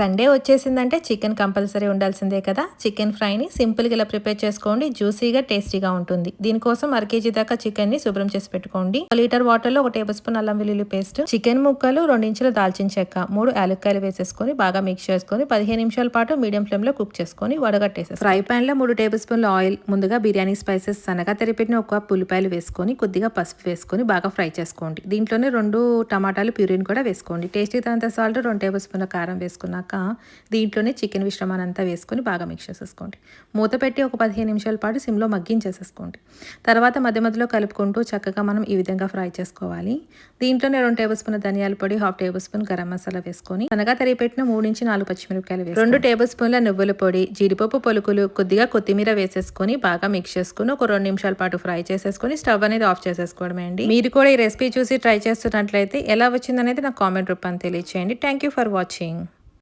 Sunday వచ్చేసిందంటే chicken compulsory ఉండాల్సిందే కదా. Chicken ఫ్రైని సింపుల్గా ఇలా ప్రిపేర్ చేసుకోండి. జ్యూసీగా టేస్టీగా ఉంటుంది. దీనికోసం అర కేజీ దాకా చికెన్ని శుభ్రం చేసి పెట్టుకోండి. ఒక లీటర్ వాటర్లో ఒక టేబుల్ స్పూన్ అల్లం వెల్లుల్లి పేస్ట్ చికెన్ ముక్కలు రెండించులు దాల్చిన చెక్క మూడు యాలక్కాయలు వేసేసుకొని బాగా మిక్స్ చేసుకొని పదిహేను నిమిషాల పాటు మీడియం ఫ్లేమ్లో కుక్ చేసుకొని వడగట్టేసి ఫ్రై పాన్లో మూడు టేబుల్ స్పూన్ల ఆయిల్ ముందుగా బిర్యానీ స్పైసెస్ సన్నగా తెరిపెట్టిన ఒక కప్ ఉల్లిపాయలు వేసుకొని కొద్దిగా పసుపు వేసుకొని బాగా ఫ్రై చేసుకోండి. దీంట్లోనే రెండు టమాటాలు ప్యూరిన్ కూడా వేసుకోండి. టేస్టీ తనంత సాల్ట్ రెండు టేబుల్ స్పూన్ల కారం వేసుకున్నాక దీంట్లోనే చికెన్ విశ్రమాన్ని అంతా వేసుకొని బాగా మిక్స్ చేసేసుకోండి. మూత పెట్టి ఒక పదిహేను నిమిషాల పాటు సిమ్లో మగ్గించేసేసుకోండి. తర్వాత మధ్య మధ్యలో కలుపుకుంటూ చక్కగా మనం ఈ విధంగా ఫ్రై చేసుకోవాలి. దీంట్లోనే రెండు టేబుల్ స్పూన్ ధనియాల పొడి half table spoon garam masala వేసుకొని అనగా తరిగిపెట్టిన మూడు నుంచి నాలుగు పచ్చిమిరపకాయలు వేసి రెండు టేబుల్ స్పూన్ల నువ్వుల పొడి జీడిపప్పు పొలుకులు కొద్దిగా కొత్తిమీర వేసేసుకొని బాగా మిక్స్ చేసుకుని ఒక రెండు నిమిషాల పాటు ఫ్రై చేసేసుకొని స్టవ్ అనేది ఆఫ్ చేసేసుకోవడమే అండి. మీరు కూడా ఈ రెసిపీ చూసి ట్రై చేస్తున్నట్లయితే ఎలా వచ్చిందనేది నాకు కామెంట్ రూపాన్ని తెలియచేయండి. Thank you for watching.